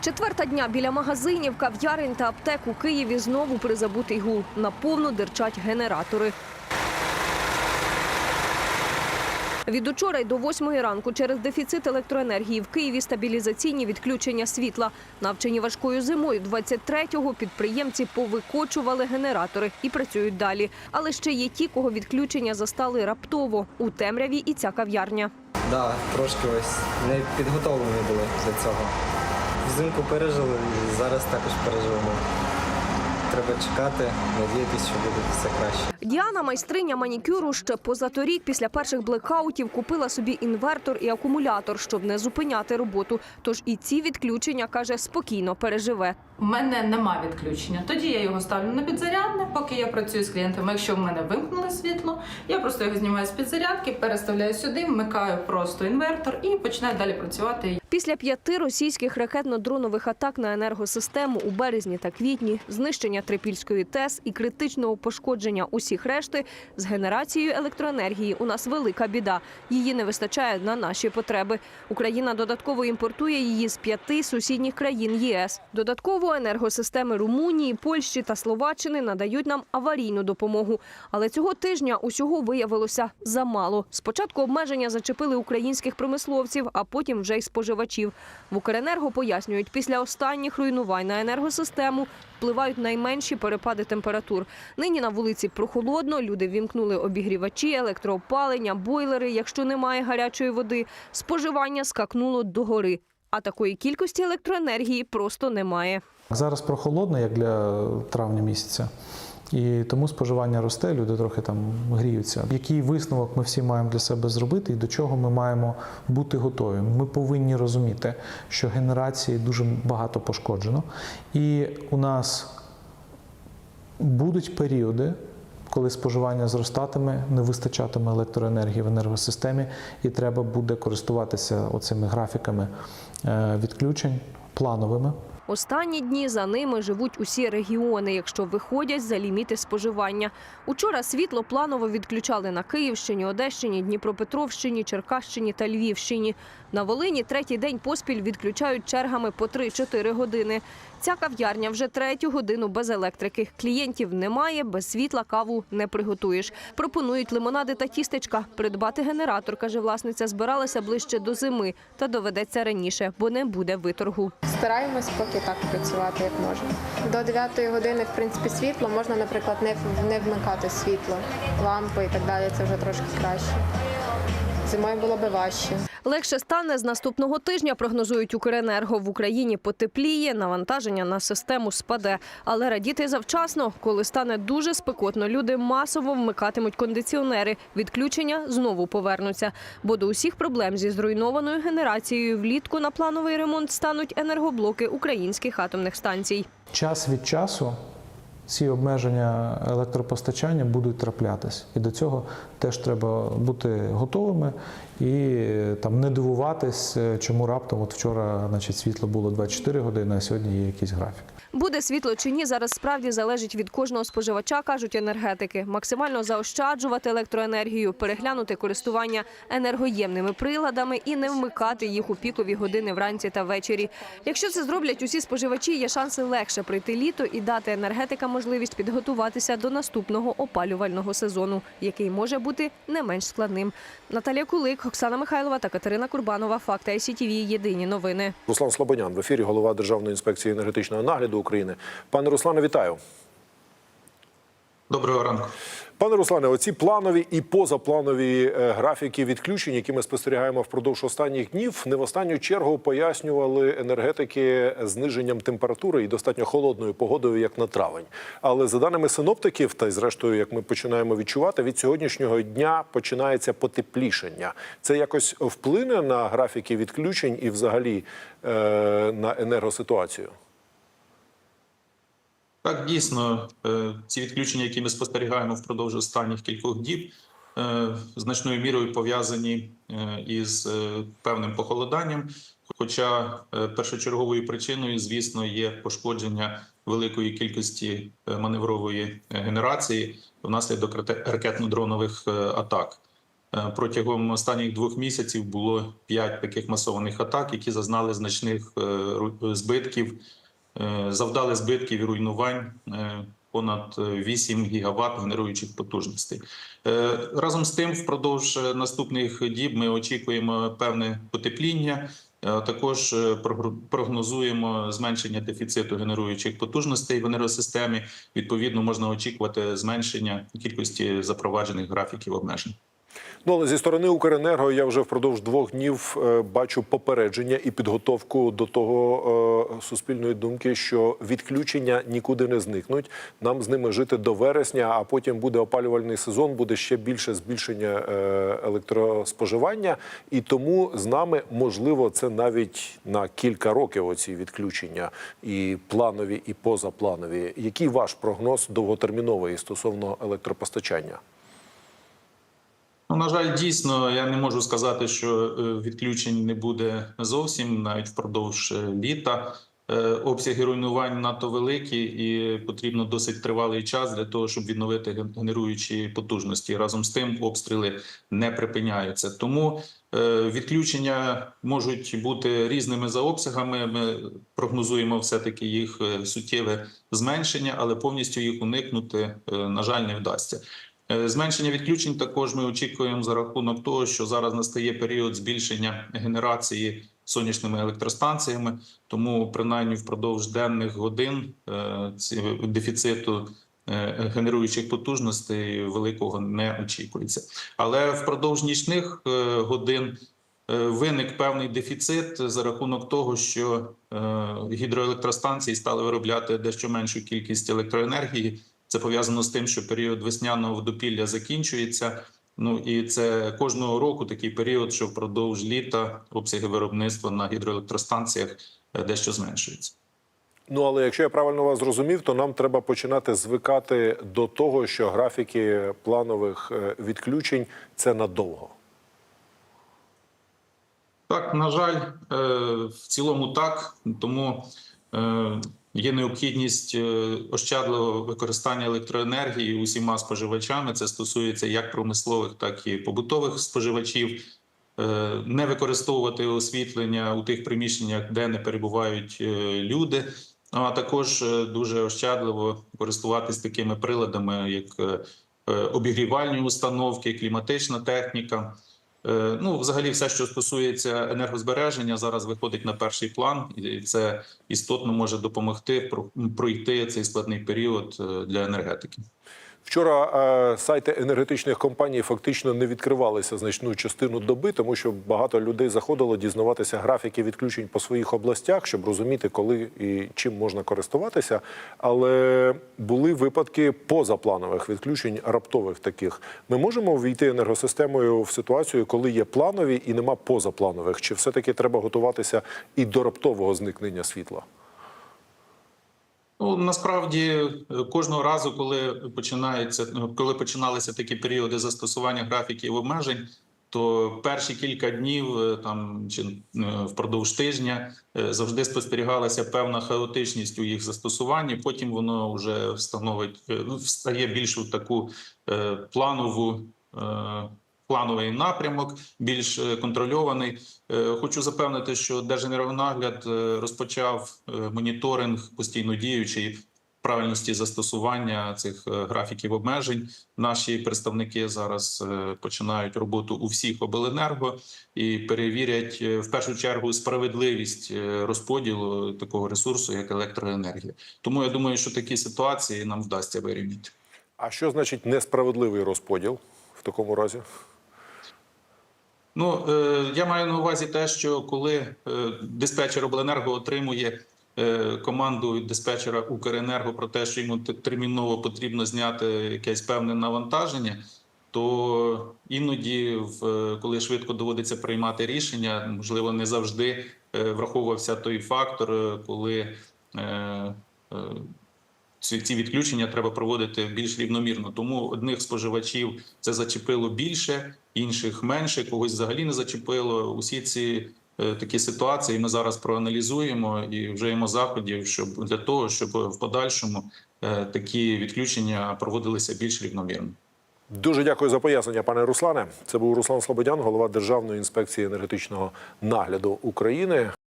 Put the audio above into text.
Четверта дня біля магазинів, кав'ярень та аптек у Києві знову призабутий гул. Наповну дерчать генератори. Від учора й до восьмої ранку через дефіцит електроенергії в Києві стабілізаційні відключення світла. Навчені важкою зимою 23-го підприємці повикочували генератори і працюють далі. Але ще є ті, кого відключення застали раптово. У темряві і ця кав'ярня. Да, трошки ось не підготовлені були до цього. Взимку пережили і зараз також переживемо. Треба чекати, надіятися, що буде все краще. Діана, майстриня манікюру, ще позаторік після перших блекаутів купила собі інвертор і акумулятор, щоб не зупиняти роботу. Тож і ці відключення каже спокійно переживе. У мене нема відключення. Тоді я його ставлю на підзарядне, поки я працюю з клієнтами. Якщо в мене вимкнули світло, я просто його знімаю з підзарядки, переставляю сюди, вмикаю просто інвертор і починаю далі працювати. Після п'яти російських ракетно-дронових атак на енергосистему у березні та квітні, знищення Трипільської ТЕС і критичного пошкодження усіх решти, з генерацією електроенергії у нас велика біда. Її не вистачає на наші потреби. Україна додатково імпортує її з п'яти сусідніх країн ЄС. Додатково енергосистеми Румунії, Польщі та Словаччини надають нам аварійну допомогу. Але цього тижня усього виявилося замало. Спочатку обмеження зачепили українських промисловців, а потім вже й споживачів. В Укренерго пояснюють, після останніх руйнувань на енергосистему впливають найменші перепади температур. Нині на вулиці прохолодно, люди вімкнули обігрівачі, електроопалення, бойлери, якщо немає гарячої води. Споживання скакнуло догори. А такої кількості електроенергії просто немає. Зараз прохолодно, як для травня місяця. І тому споживання росте, люди трохи там гріються. Який висновок ми всі маємо для себе зробити і до чого ми маємо бути готові? Ми повинні розуміти, що генерації дуже багато пошкоджено, і у нас будуть періоди, коли споживання зростатиме, не вистачатиме електроенергії в енергосистемі, і треба буде користуватися оцими графіками е, відключень плановими. Останні дні за ними живуть усі регіони, якщо виходять за ліміти споживання. Учора світло планово відключали на Київщині, Одещині, Дніпропетровщині, Черкащині та Львівщині. На Волині третій день поспіль відключають чергами по 3-4 години. Ця кав'ярня вже третю годину без електрики. Клієнтів немає, без світла каву не приготуєш. Пропонують лимонади та тістечка. Придбати генератор, каже власниця, збиралася ближче до зими, та доведеться раніше, бо не буде виторгу. Стараємось поки так працювати, як можна. До 9 години, в принципі, світло можна, наприклад, не, вмикати світло, лампи і так далі. Це вже трошки краще. Зимою було би важче. Легше стане з наступного тижня, прогнозують Укренерго. В Україні потепліє, навантаження на систему спаде. Але радіти завчасно, коли стане дуже спекотно, люди масово вмикатимуть кондиціонери. Відключення знову повернуться. Бо до усіх проблем зі зруйнованою генерацією влітку на плановий ремонт стануть енергоблоки українських атомних станцій. Час від часу ці обмеження електропостачання будуть траплятись. І до цього теж треба бути готовими і е, там не дивуватись, е, чому раптом от вчора значить, світло було 24 години, а сьогодні є якийсь графік. Буде світло чи ні, зараз справді залежить від кожного споживача, кажуть енергетики. Максимально заощаджувати електроенергію, переглянути користування енергоємними приладами і не вмикати їх у пікові години вранці та ввечері. Якщо це зроблять усі споживачі, є шанси легше пройти літо і дати енергетикам можливість підготуватися до наступного опалювального сезону, який може бути не менш складним. Наталія Кулик, Оксана Михайлова та Катерина Курбанова. Факти ICTV. Єдині новини. Руслан Слобонян в ефірі, голова Державної інспекції енергетичного нагляду України. Пане Руслане, вітаю. Доброго ранку. Пане Руслане, оці планові і позапланові е, графіки відключень, які ми спостерігаємо впродовж останніх днів, не в останню чергу пояснювали енергетики зниженням температури і достатньо холодною погодою, як на травень. Але за даними синоптиків, та й зрештою, як ми починаємо відчувати, від сьогоднішнього дня починається потеплішення. Це якось вплине на графіки відключень і, взагалі, е, на енергоситуацію. Так, дійсно, е, ці відключення, які ми спостерігаємо впродовж останніх кількох діб, е, значною мірою пов'язані е, із певним похолоданням. Хоча першочерговою причиною, звісно, є пошкодження великої кількості маневрової генерації внаслідок ракетно-дронових атак. Протягом останніх двох місяців було п'ять таких масованих атак, які зазнали значних збитків, завдали збитків і руйнувань е, понад е, 8 гігават генеруючих потужностей. Е, Разом з тим, впродовж е, наступних діб ми очікуємо певне потепління. Е, Також е, прогнозуємо зменшення дефіциту генеруючих потужностей в енергосистемі. Відповідно, можна очікувати зменшення кількості запроваджених графіків обмежень. Ну але зі сторони Укренерго я вже впродовж двох днів е, бачу попередження і підготовку до того е, суспільної думки, що відключення нікуди не зникнуть. Нам з ними жити до вересня, а потім буде опалювальний сезон, буде ще більше збільшення е, електроспоживання, і тому з нами можливо це навіть на кілька років. Оці відключення і планові, і позапланові. Який ваш прогноз довготерміновий стосовно електропостачання? Ну, на жаль, дійсно, я не можу сказати, що е, відключень не буде зовсім навіть впродовж е, літа. Е, Обсяги руйнувань надто великі, і потрібно досить тривалий час для того, щоб відновити ген- генеруючі потужності. Разом з тим, обстріли не припиняються. Тому відключення можуть бути різними за обсягами. Ми прогнозуємо все таки їх суттєве зменшення, але повністю їх уникнути, на жаль, не вдасться. Е, Зменшення відключень також ми очікуємо за рахунок того, що зараз настає період збільшення генерації сонячними електростанціями. Тому принаймні впродовж денних годин е, дефіциту е, генеруючих потужностей великого не очікується. Але впродовж нічних годин виник певний дефіцит за рахунок того, що гідроелектростанції стали виробляти дещо меншу кількість електроенергії. Це пов'язано з тим, що період весняного водопілля закінчується. Ну і це кожного року такий період, що впродовж літа обсяги виробництва на гідроелектростанціях е, дещо зменшуються. Ну але якщо я правильно вас зрозумів, то нам треба починати звикати до того, що графіки планових е, відключень це надовго. Так, на жаль, е, в цілому так. Тому є необхідність е, ощадливого використання електроенергії усіма споживачами. Це стосується як промислових, так і побутових споживачів. Е, Не використовувати освітлення у тих приміщеннях, де не перебувають е, люди. А також дуже ощадливо користуватись такими приладами, як обігрівальні установки, кліматична техніка. Е, Ну, взагалі, все, що стосується енергозбереження, зараз виходить на перший план, і це істотно може допомогти про- пройти цей складний період е, для енергетики. Вчора е, сайти енергетичних компаній фактично не відкривалися значну частину доби, тому що багато людей заходило дізнаватися графіки відключень по своїх областях, щоб розуміти, коли і чим можна користуватися. Але були випадки позапланових відключень, раптових таких. Ми можемо ввійти енергосистемою в ситуацію, коли є планові і нема позапланових. Чи все-таки треба готуватися і до раптового зникнення світла? Ну насправді е, кожного разу, коли починається, ну, коли починалися такі періоди застосування графіків обмежень, то перші кілька днів е, там чи е, впродовж тижня е, завжди спостерігалася певна хаотичність у їх застосуванні. Потім воно вже становить е, ну, встає більш у таку е, планову. Плановий напрямок більш е, контрольований. Е, Хочу запевнити, що Держенергонагляд е, розпочав моніторинг постійно діючий правильності застосування цих графіків обмежень. Наші представники зараз починають роботу у всіх обленерго і перевірять в першу чергу справедливість розподілу такого ресурсу, як електроенергія. Тому я думаю, що такі ситуації нам вдасться вирівняти. А що значить несправедливий розподіл в такому разі? Ну е, я маю на увазі те, що коли е, диспетчер обленерго отримує е, команду від диспетчера Укренерго про те, що йому терміново потрібно зняти якесь певне навантаження, то іноді, коли швидко доводиться приймати рішення, можливо, не завжди враховувався той фактор, коли ці, відключення треба проводити більш рівномірно. Тому одних споживачів це зачепило більше, інших менше, когось взагалі не зачепило. Усі ці е, такі ситуації ми зараз проаналізуємо і вжиємо заходів, щоб для того, щоб в подальшому е, такі відключення проводилися більш рівномірно. Дуже дякую за пояснення, пане Руслане. Це був Руслан Слободян, голова Державної інспекції енергетичного нагляду України.